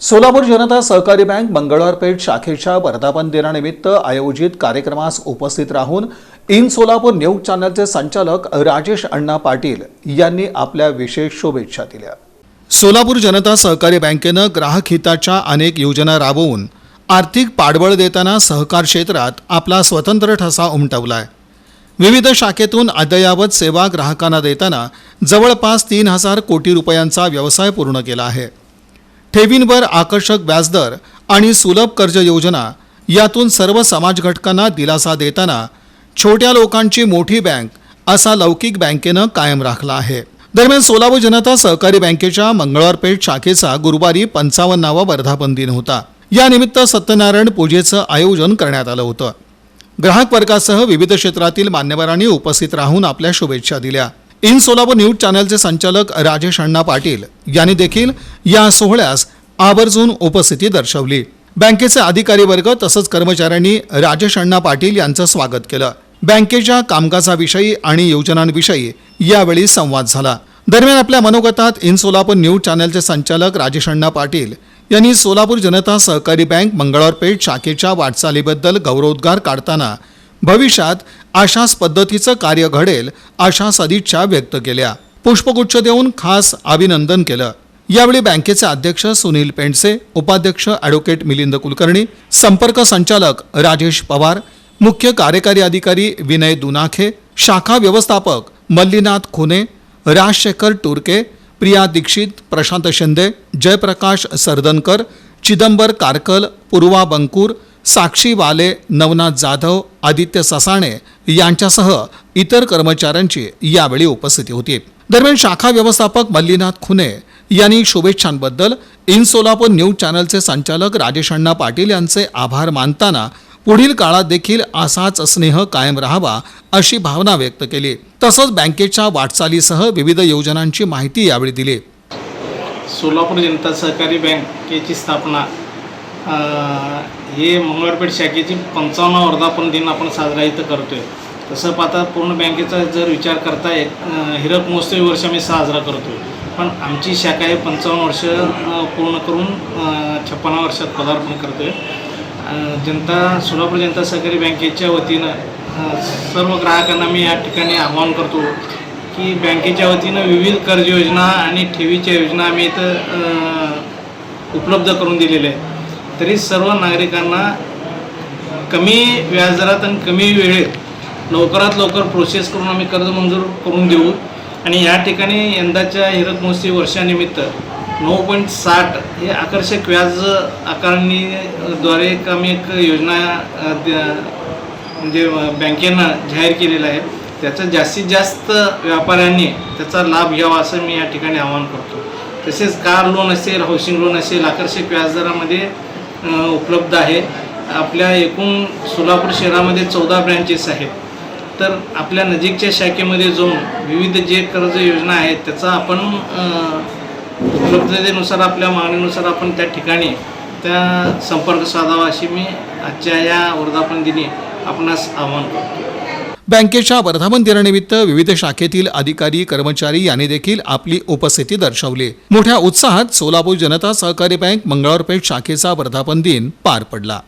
सोलापूर जनता सहकारी बँक मंगळवारपेठ शाखेच्या वर्धापन दिनानिमित्त आयोजित कार्यक्रमास उपस्थित राहून इन सोलापूर न्यूज चॅनलचे संचालक राजेश अण्णा पाटील यांनी आपल्या विशेष शुभेच्छा दिल्या. सोलापूर जनता सहकारी बँकेनं ग्राहक हिताच्या अनेक योजना राबवून आर्थिक पाठबळ देताना सहकार क्षेत्रात आपला स्वतंत्र ठसा उमटवलाय. विविध शाखेतून अद्ययावत सेवा ग्राहकांना देताना जवळपास तीन हजार कोटी रुपयांचा व्यवसाय पूर्ण केला आहे. ठेवींवर आकर्षक व्याजदर आणि सुलभ कर्ज योजना यातून सर्व समाज घटकांना दिलासा देताना छोट्या लोकांची मोठी बँक असा लौकिक बँकेनं कायम राखला आहे. दरम्यान सोलापूर जनता सहकारी बँकेच्या मंगळवारपेठ शाखेचा गुरुवारी पंचावन्नावा वर्धापन दिन होता. यानिमित्त सत्यनारायण पूजेचं आयोजन करण्यात आलं होतं. ग्राहक वर्गासह विविध क्षेत्रातील मान्यवरांनी उपस्थित राहून आपल्या शुभेच्छा दिल्या. इन सोलापूर न्यूज चॅनलचे संचालक राजेश अण्णा पाटील यांनी देखील या सोहळ्यास आवर्जून उपस्थिती दर्शवली. बँकेचे अधिकारी वर्ग तसंच कर्मचाऱ्यांनी राजेश अण्णा पाटील यांचं स्वागत केलं. बँकेच्या कामकाजाविषयी आणि योजनांविषयी यावेळी संवाद झाला. दरम्यान आपल्या मनोगतात इन सोलापूर न्यूज चॅनलचे संचालक राजेश अण्णा पाटील यांनी सोलापूर जनता सहकारी बँक मंगळवारपेठ शाखेच्या वाटचालीबद्दल गौरवोद्गार काढताना भविष्यात अशाच पद्धतीचं कार्य घडेल अशा सदिच्छा व्यक्त केल्या. पुष्पगुच्छ देऊन खास अभिनंदन केलं. यावेळी बँकेचे अध्यक्ष सुनील पेंडसे उपाध्यक्ष ॲडव्होकेट मिलिंद कुलकर्णी संपर्क संचालक राजेश पवार मुख्य कार्यकारी अधिकारी विनय दुनाखे शाखा व्यवस्थापक मल्लीनाथ खुने राजशेखर टुरके प्रिया दीक्षित प्रशांत शिंदे जयप्रकाश सरदनकर चिदंबर कारकल पूर्वा बंकूर साक्षी वाले नवनाथ जाधव आदित्य ससाणे यांच्यासह इतर कर्मचाऱ्यांची यावेळी उपस्थिती होती. दरम्यान शाखा व्यवस्थापक मल्लीनाथ खुने यांनी शुभेच्छांबद्दल इन सोलापूर न्यूज चॅनलचे संचालक राजेश अण्णा पाटील यांचे आभार मानताना पुढील काळात देखील असाच स्नेह कायम राहावा अशी भावना व्यक्त केली. तसंच बँकेच्या वाटचालीसह विविध योजनांची माहिती यावेळी दिली. सोलापूर जनता सहकारी बँकेची स्थापना हे मंगळवारपेठ शाखेची पंचावन्न वर्धापन दिन आपण साजरा इथं करतोय. तसं पाहता पूर्ण बँकेचा जर विचार करता येत हिरक महोत्सवी वर्ष आम्ही साजरा करतोय. पण आमची शाखा हे पंचावन्न वर्ष पूर्ण करून छप्पन्न वर्षात पदार्पण करतोय. जनता सोलापूर जनता सहकारी बँकेच्या वतीनं सर्व ग्राहकांना मी या ठिकाणी आवाहन करतो की बँकेच्या वतीनं विविध कर्ज योजना आणि ठेवीच्या योजना आम्ही इथं उपलब्ध करून दिलेल्या आहेत. तरी सर्व नागरिकांना कमी व्याजदरात आणि कमी वेळेत लवकरात लवकर प्रोसेस करून आम्ही कर्ज मंजूर करून देऊ. आणि या ठिकाणी यंदाच्या हिरक महोत्सवी वर्षानिमित्त नऊ पॉईंट साठ हे आकर्षक व्याज आकारणीद्वारे एक आम्ही एक योजना म्हणजे बँकेनं जाहीर केलेलं आहे. त्याचा जास्तीत जास्त व्यापाऱ्यांनी त्याचा लाभ घ्यावा असं मी या ठिकाणी आवाहन करतो. तसेच कार लोन असेल हाऊसिंग लोन असेल आकर्षक व्याजदरामध्ये उपलब्ध आहे. आपल्या एकूण सोलापूर शहरामध्ये चौदा ब्रँचेस आहेत. तर आपल्या नजीकच्या शाखेमध्ये जाऊन विविध जे कर्ज योजना आहेत त्याचा आपण उपलब्धतेनुसार आपल्या मागणीनुसार आपण त्या ठिकाणी त्या संपर्क साधावा अशी मी आजच्या या वर्धापन दिनी आपणास आवाहन करतो. बँकेच्या वर्धापन दिनानिमित्त विविध शाखेतील अधिकारी कर्मचारी यांनी देखील आपली उपस्थिती दर्शवली. मोठ्या उत्साहात सोलापूर जनता सहकारी बँक मंगळवारपेठ शाखेचा वर्धापन दिन पार पडला.